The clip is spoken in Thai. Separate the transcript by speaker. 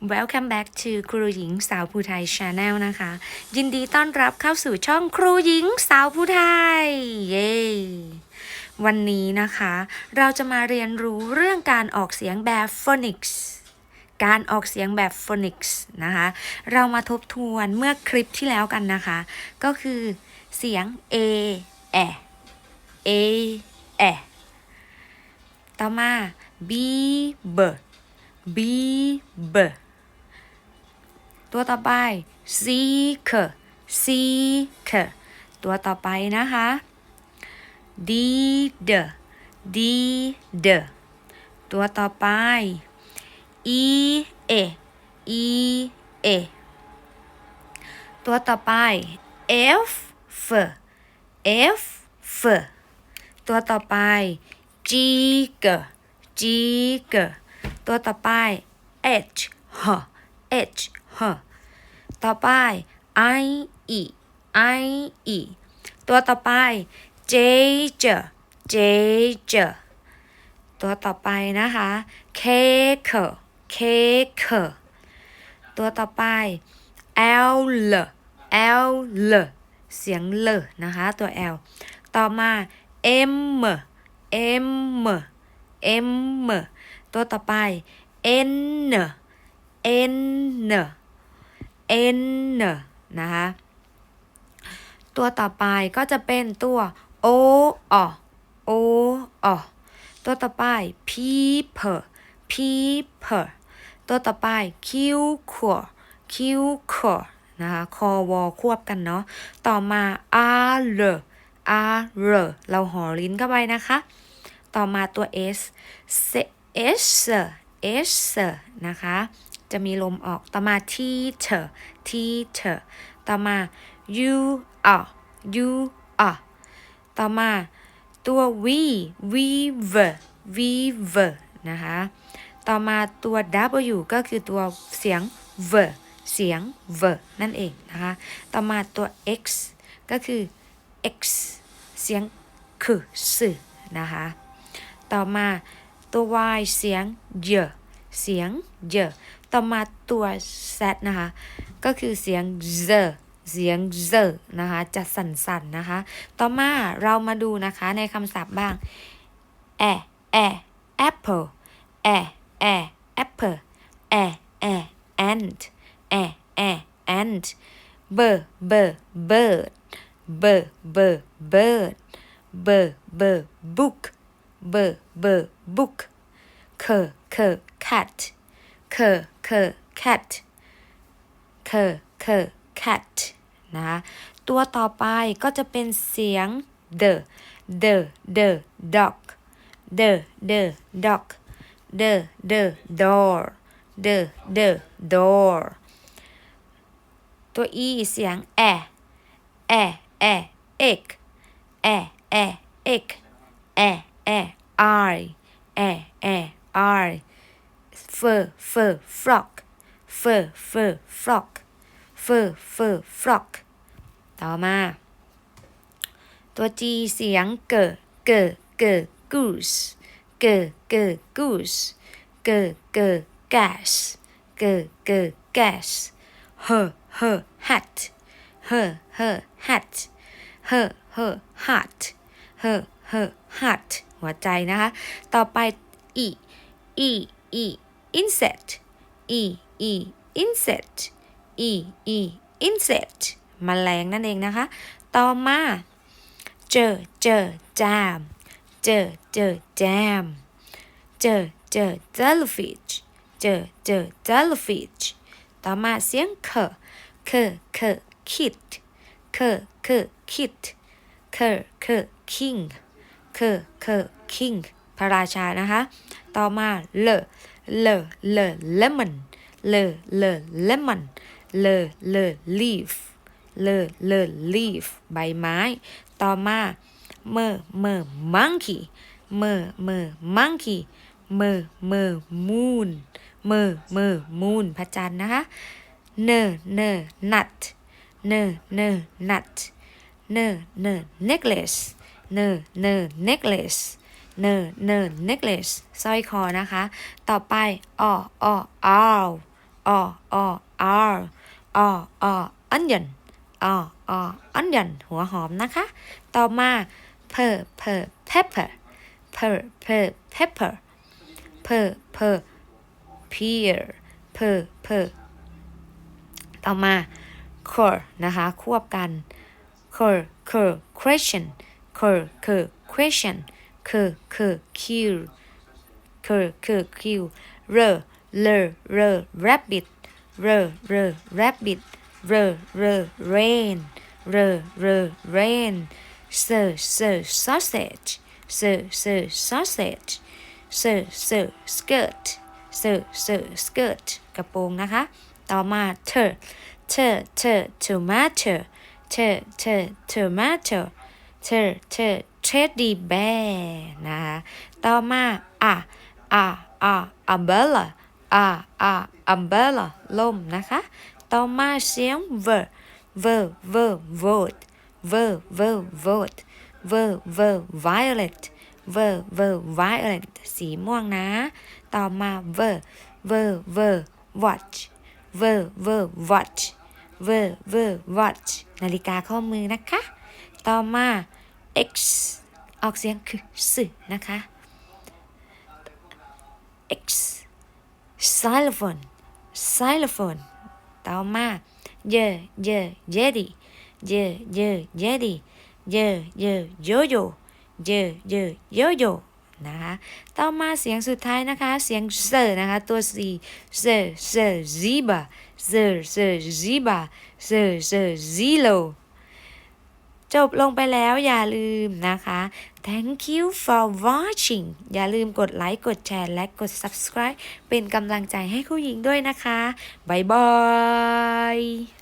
Speaker 1: Welcome back to ครูหญิงสาวภูไทย Channel นะคะ ยินดีต้อนรับเข้าสู่ช่องครูหญิงสาวภูไทย เย้วันนี้นะคะ เราจะมาเรียนรู้เรื่องการออกเสียงแบบ phonics การออกเสียงแบบ phonics นะคะ เรามาทบทวนเมื่อคลิปที่แล้วกันนะคะ ก็คือเสียง a แอ a แอต่อมา b b b b ตัวต่อไป c k c k ตัวต่อไปนะคะ d d d d ตัวต่อไป e a e a ตัวต่อไป f f f f ตัวต่อไป g g g g ตัวต่อไป h h h h ต่อไป i e i e ตัวต่อไป j j j j ตัวต่อไปนะคะ k k k k ตัวต่อไป l l l l เสียงเลนะคะ ตัว l ต่อมา m m m ตัวต่อไป n n n นะคะตัวต่อไปก็จะเป็นตัว o o o o ตัวต่อไป people people ตัวต่อไป q q q q นะคะคอวอควบกันเนาะ ต่อมา r r r เราห่อลิ้นเข้าไปนะคะ ต่อมาตัว s s s นะคะ จะมีลมออก ต่อมา teacher teacher ต่อมา you are you are ต่อมาตัว we weaver weaver นะคะ ต่อมาตัว w ก็คือตัวเสียง v เสียง v นั่นเองนะคะ ต่อมาตัว x ก็คือ x เสียงคือสื่อนะคะ ต่อมาตัว y เสียงเยเสียงเย ต่อมาตัว z นะคะ ก็คือเสียง z เสียง z นะคะ จะสั่นๆนะคะ ต่อมาเรามาดูนะคะในคำศัพท์บ้างแอแอ apple แอแอ apple แอแอ ant แอแอ ant เบอร์เบอร์ bird เบอร์เบอร์ bird เบอร์เบอร์ book เบอร์เบอร์ book เคอเคอ cat เคเค cat เคเค cat นะคะตัวต่อไปก็จะเป็นเสียง the the the dog the the dog the the door the the door ตัว e เสียงแอแอแอ egg แอแอ egg แอแอ i แอแอ i fur fur frog fur fur frog fur fur frog ต่อมา ตัว g เสียงเกอเกเก goose เกเก goose เกเก gas เกเก gas her her hat her her hat her her hat her her hat หัวใจนะคะ ต่อไป e e e insect e e insect e e insect มแมลงนั่นเองนะคะ ต่อมาเจอเจอ jam เจอเจอ jam เจอเจอ jellyfish เจอเจอ jellyfish ต่อมาเสียงเคเคเค kit เคเค kit เคเค king เคเค king พระราชานะคะ ต่อมาเลเลเล lemon เลเล lemon เลเล leaf เลเล leaf ใบไม้ ต่อมาเมอเมอ monkey เมอเมอ monkey เมอเมอ moon เมอเมอ moon พระจันทร์นะคะเนเน nut เนเน nut เนเน necklace เนเน necklace เนเน necklace สร้อยคอนะคะ ต่อไปอออ owl อ ออ r ออ onion ออ onion หัวหอมนะคะ ต่อมา p p pepper p p pepper p p pear p p ต่อมา cur นะคะ ควบกัน cur cur question cur cur question cur cur kill cur cur kill r r r rabbit r r rabbit r r rain r r rain sir sir sausage sir sir sausage sir sir skirt sir sir skirt กระโปรงนะคะ ต่อมา tur tur tur tomato tur tur tomato tur tur teddy bear นะคะ ต่อมาอ่ะอ่ะอ่ะ umbrella อะอะ umbrella ล่มนะคะ ต่อมาเสียง ver ver ver vote ver ver vote ver ver violet ver ver violet สีม่วงนะ ต่อมา ver ver ver watch ver ver watch ver ver watch นาฬิกาข้อมือนะคะ ต่อมา x ออกเสียงคือสึนะคะ x xylophone xylophone ต่อมาเยเยเยดีเยเยเยดีเยเยโยโยเยเยโยโยนะคะต่อมาเสียงสุดท้ายนะคะ เสียงเซอร์นะคะ ตัว C เซอร์เซอร์ zebra เซอร์เซอร์ zebra เซอร์เซอร์ zero จบลงไปแล้วอย่าลืมนะคะ thank you for watching อย่าลืมกดไลค์กดแชร์และกด subscribe เป็นกำลังใจให้คู่หญิงด้วยนะคะ บ๊ายบาย